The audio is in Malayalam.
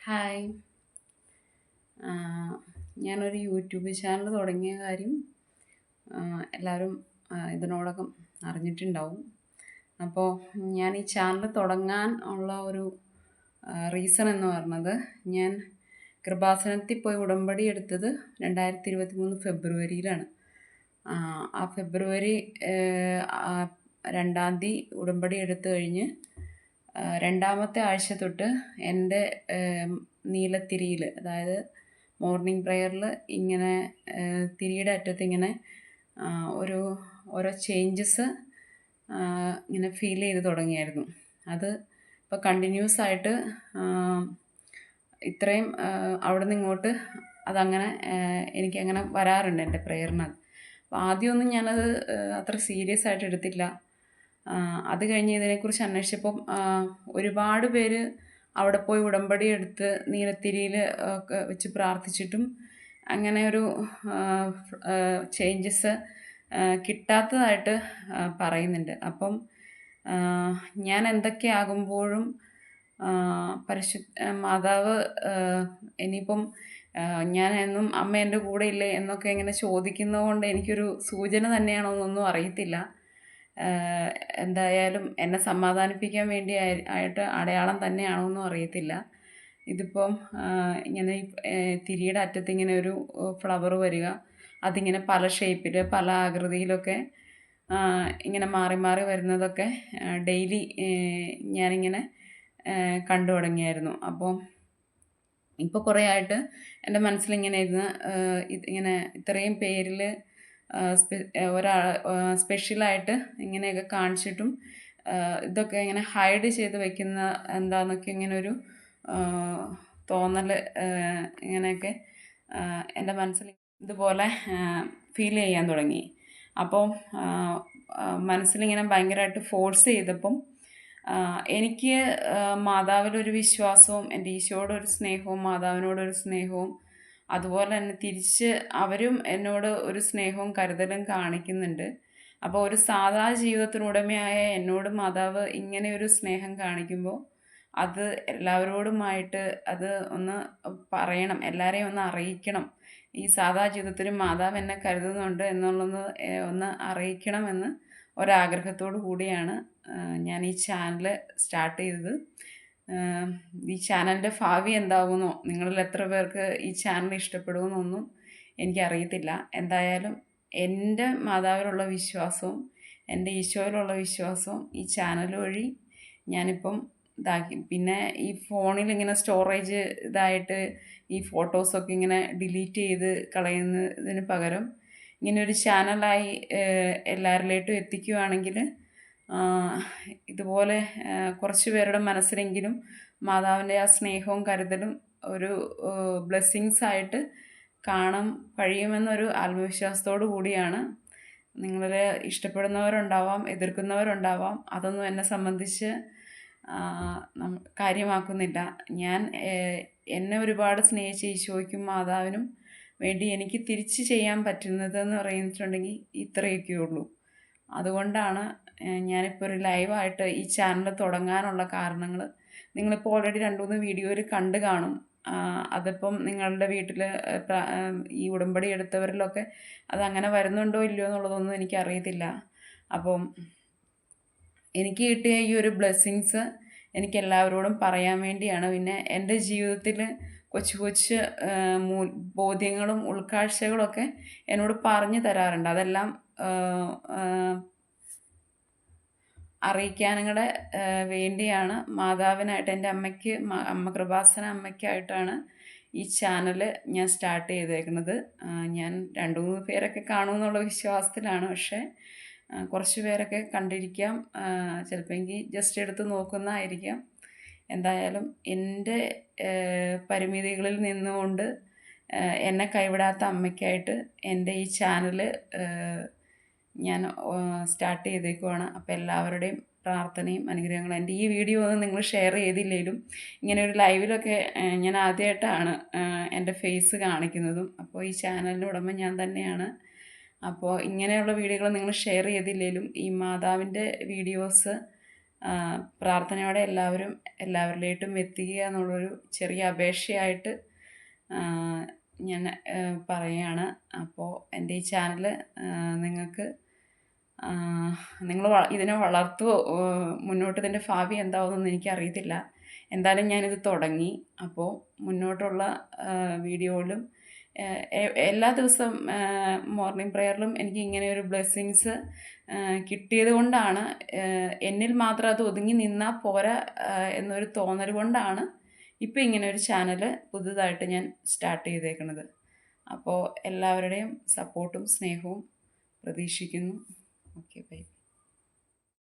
ഹായ്. ഞാനൊരു യൂട്യൂബ് ചാനൽ തുടങ്ങിയ കാര്യം എല്ലാവരും ഇതിനോടകം അറിഞ്ഞിട്ടുണ്ടാവും. അപ്പോൾ ഞാൻ ഈ ചാനൽ തുടങ്ങാൻ ഉള്ള ഒരു റീസൺ എന്ന് പറഞ്ഞത് ഞാൻ കൃപാസനത്തിൽ പോയി ഉടമ്പടി എടുത്തത് രണ്ടായിരത്തി ഇരുപത്തി മൂന്ന് ഫെബ്രുവരിയിലാണ്. ആ, ഫെബ്രുവരി രണ്ടാം തീയതി ഉടമ്പടി എടുത്തു കഴിഞ്ഞ് രണ്ടാമത്തെ ആഴ്ച തൊട്ട് എന്റെ നീലത്തിരിയിൽ അതായത് മോർണിംഗ് പ്രെയറിൽ ഇങ്ങനെ തിരിയുടെ അറ്റത്ത് ഇങ്ങനെ ഒരു ഓരോ ചേഞ്ചസ് ഇങ്ങനെ ഫീൽ ചെയ്ത് തുടങ്ങിയായിരുന്നു. അത് ഇപ്പോൾ കണ്ടിന്യൂസ് ആയിട്ട് ഇത്രയും അവിടെ നിന്ന് ഇങ്ങോട്ട് അതങ്ങനെ എനിക്കങ്ങനെ വരാറുണ്ട് എന്റെ പ്രെയറിനകത്ത് അപ്പോൾ ആദ്യമൊന്നും ഞാനത് അത്ര സീരിയസ് ആയിട്ട് എടുത്തില്ല. അത് കഴിഞ്ഞ് ഇതിനെക്കുറിച്ച് അന്വേഷിച്ചപ്പം ഒരുപാട് പേര് അവിടെ പോയി ഉടമ്പടി എടുത്ത് നീലത്തിരിയിൽ വെച്ച് പ്രാർത്ഥിച്ചിട്ടും അങ്ങനെ ഒരു ചേഞ്ചസ് കിട്ടാത്തതായിട്ട് പറയുന്നുണ്ട്. അപ്പം ഞാൻ എന്തൊക്കെ ആകുമ്പോഴും പരിശു മാതാവ് ഇനിയിപ്പം ഞാൻ എന്നും അമ്മ എന്റെ കൂടെ ഇല്ലേ എന്നൊക്കെ ഇങ്ങനെ ചോദിക്കുന്നതുകൊണ്ട് എനിക്കൊരു സൂചന തന്നെയാണോ എന്നൊന്നും അറിയത്തില്ല. എന്തായാലും എന്നെ സമാധാനിപ്പിക്കാൻ വേണ്ടി ആയിട്ട് അടയാളം തന്നെയാണോ എന്നും അറിയത്തില്ല. ഇതിപ്പം ഇങ്ങനെ തിരിയുടെ അറ്റത്ത് ഇങ്ങനെ ഒരു ഫ്ലവർ വരിക അതിങ്ങനെ പല ഷേപ്പിൽ പല ആകൃതിയിലൊക്കെ ഇങ്ങനെ മാറി മാറി വരുന്നതൊക്കെ ഡെയിലി ഞാനിങ്ങനെ കണ്ടു തുടങ്ങിയായിരുന്നു. അപ്പോൾ ഇപ്പോൾ കുറേ ആയിട്ട് എന്റെ മനസ്സിലിങ്ങനെ ഇരുന്ന് ഇങ്ങനെ ഇത്രയും പേരിൽ ഒരാ സ്പെഷ്യലായിട്ട് ഇങ്ങനെയൊക്കെ കാണിച്ചിട്ടും ഇതൊക്കെ ഇങ്ങനെ ഹൈഡ് ചെയ്ത് വെക്കുന്ന എന്താന്നൊക്കെ ഇങ്ങനെ ഒരു തോന്നൽ ഇങ്ങനെയൊക്കെ എന്റെ മനസ്സിൽ ഇതുപോലെ ഫീൽ ചെയ്യാൻ തുടങ്ങി. അപ്പോൾ മനസ്സിലിങ്ങനെ ഭയങ്കരമായിട്ട് ഫോഴ്സ് ചെയ്തപ്പം എനിക്ക് മാതാവിലൊരു വിശ്വാസവും എന്റെ ഈശോയോടൊരു സ്നേഹവും മാതാവിനോടൊരു സ്നേഹവും അതുപോലെ തന്നെ തിരിച്ച് അവരും എന്നോട് ഒരു സ്നേഹവും കരുതലും കാണിക്കുന്നുണ്ട്. അപ്പോൾ ഒരു സാധാ ജീവിതത്തിനുടമയായ എന്നോട് മാതാവ് ഇങ്ങനെ ഒരു സ്നേഹം കാണിക്കുമ്പോൾ അത് എല്ലാവരോടുമായിട്ട് അത് ഒന്ന് പറയണം എല്ലാവരെയും ഒന്ന് അറിയിക്കണം. ഈ സാധാ ജീവിതത്തിൽ മാതാവ് എന്നെ കരുതുന്നുണ്ട് എന്നുള്ളത് ഒന്ന് അറിയിക്കണമെന്ന് ഒരാഗ്രഹത്തോടു കൂടിയാണ് ഞാൻ ഈ ചാനൽ സ്റ്റാർട്ട് ചെയ്തത്. ഈ ചാനലിന്റെ ഭാവി എന്താകുമെന്നോ നിങ്ങളിൽ എത്ര പേർക്ക് ഈ ചാനൽ ഇഷ്ടപ്പെടുമെന്നൊന്നും എനിക്കറിയത്തില്ല. എന്തായാലും എന്റെ മാതാവിലുള്ള വിശ്വാസവും എന്റെ ഈശോയിലുള്ള വിശ്വാസവും ഈ ചാനൽ വഴി ഞാനിപ്പം ഇതാക്കി. പിന്നെ ഈ ഫോണിൽ ഇങ്ങനെ സ്റ്റോറേജ് ഇതായിട്ട് ഈ ഫോട്ടോസൊക്കെ ഇങ്ങനെ ഡിലീറ്റ് ചെയ്ത് കളയുന്നതിന് പകരം ഇങ്ങനെ ഒരു ചാനലായി എല്ലാവരിലേട്ടും എത്തിക്കുകയാണെങ്കിൽ ഇതുപോലെ കുറച്ച് പേരുടെ മനസ്സിലെങ്കിലും മാതാവിന്റെ ആ സ്നേഹവും കരുതലും ഒരു ബ്ലെസ്സിങ്സ് ആയിട്ട് കാണാൻ കഴിയുമെന്നൊരു ആത്മവിശ്വാസത്തോടു കൂടിയാണ്. നിങ്ങളിൽ ഇഷ്ടപ്പെടുന്നവരുണ്ടാവാം എതിർക്കുന്നവരുണ്ടാവാം അതൊന്നും എന്നെ സംബന്ധിച്ച് കാര്യമാക്കുന്നില്ല. ഞാൻ എന്നെ ഒരുപാട് സ്നേഹിച്ച ഈശോയ്ക്കും മാതാവിനും വേണ്ടി എനിക്ക് തിരിച്ച് ചെയ്യാൻ പറ്റുന്നതെന്ന് പറഞ്ഞിട്ടുണ്ടെങ്കിൽ ഇത്രയൊക്കെ ഉള്ളൂ അതുകൊണ്ടാണ് ഞാനിപ്പോൾ ഒരു ലൈവായിട്ട് ഈ ചാനൽ തുടങ്ങാനുള്ള കാരണങ്ങൾ നിങ്ങളിപ്പോൾ ഓൾറെഡി രണ്ട് മൂന്ന് വീഡിയോയിൽ കണ്ട് കാണും. അതിപ്പം നിങ്ങളുടെ വീട്ടിൽ ഈ ഉടമ്പടി എടുത്തവരിലൊക്കെ അതങ്ങനെ വരുന്നുണ്ടോ ഇല്ലയോ എന്നുള്ളതൊന്നും എനിക്കറിയത്തില്ല. അപ്പം എനിക്ക് കിട്ടിയ ഈ ഒരു ബ്ലെസ്സിങ്സ് എനിക്ക് എല്ലാവരോടും പറയാൻ വേണ്ടിയാണ്. പിന്നെ എന്റെ ജീവിതത്തിൽ കൊച്ചു കൊച്ചു ബോധ്യങ്ങളും ഉൾക്കാഴ്ചകളൊക്കെ എന്നോട് പറഞ്ഞു തരാറുണ്ട്. അതെല്ലാം അറിയിക്കാനും കൂടെ വേണ്ടിയാണ്. മാതാവിനായിട്ട് എന്റെ അമ്മയ്ക്ക് അമ്മ കൃപാസന അമ്മയ്ക്കായിട്ടാണ് ഈ ചാനൽ ഞാൻ സ്റ്റാർട്ട് ചെയ്തേക്കുന്നത്. ഞാൻ രണ്ടു മൂന്ന് പേരൊക്കെ കാണുമെന്നുള്ള വിശ്വാസത്തിലാണ്. പക്ഷേ കുറച്ച് പേരൊക്കെ കണ്ടിരിക്കാം. ചിലപ്പോൾ ജസ്റ്റ് എടുത്ത് നോക്കുന്നതായിരിക്കാം. എന്തായാലും എന്റെ പരിമിതികളിൽ നിന്നുകൊണ്ട് എന്നെ കൈവിടാത്ത അമ്മയ്ക്കായിട്ട് എന്റെ ഈ ചാനൽ ഞാൻ സ്റ്റാർട്ട് ചെയ്തേക്കുവാണ്. അപ്പോൾ എല്ലാവരുടെയും പ്രാർത്ഥനയും അനുഗ്രഹങ്ങളും. എന്റെ ഈ വീഡിയോ ഒന്നും നിങ്ങൾ ഷെയർ ചെയ്തില്ലെങ്കിലും ഇങ്ങനെ ഒരു ലൈവിലൊക്കെ ഞാൻ ആദ്യമായിട്ടാണ് എന്റെ ഫേസ് കാണിക്കുന്നതും. അപ്പോൾ ഈ ചാനലിന്റെ ഉടമ ഞാൻ തന്നെയാണ്. അപ്പോൾ ഇങ്ങനെയുള്ള വീഡിയോകൾ നിങ്ങൾ ഷെയർ ചെയ്തില്ലെങ്കിലും ഈ മാതാവിന്റെ വീഡിയോസ് പ്രാർത്ഥനയോടെ എല്ലാവരും എല്ലാവരിലേട്ടും എത്തിക്കുക എന്നുള്ളൊരു ചെറിയ അപേക്ഷയായിട്ട് ഞാൻ പറയുകയാണ് അപ്പോൾ എന്റെ ഈ ചാനൽ നിങ്ങൾക്ക് നിങ്ങൾ ഇതിനെ വളർത്തുമോ മുന്നോട്ട് ഇതിന്റെ ഭാവി എന്താവുമെന്നൊന്നും എനിക്കറിയത്തില്ല. എന്തായാലും ഞാനിത് തുടങ്ങി. അപ്പോൾ മുന്നോട്ടുള്ള വീഡിയോയിലും എല്ലാ ദിവസവും മോർണിംഗ് പ്രെയറിലും എനിക്ക് ഇങ്ങനെ ഒരു ബ്ലെസ്സിങ്സ് കിട്ടിയത് കൊണ്ടാണ്. എന്നിൽ മാത്രം അത് ഒതുങ്ങി നിന്നാൽ പോരാ എന്നൊരു തോന്നൽ കൊണ്ടാണ് ഇപ്പോൾ ഇങ്ങനെ ഒരു ചാനൽ പുതുതായിട്ട് ഞാൻ സ്റ്റാർട്ട് ചെയ്തേക്കുന്നത് അപ്പോൾ എല്ലാവരുടെയും സപ്പോർട്ടും സ്നേഹവും പ്രതീക്ഷിക്കുന്നു. Okay bye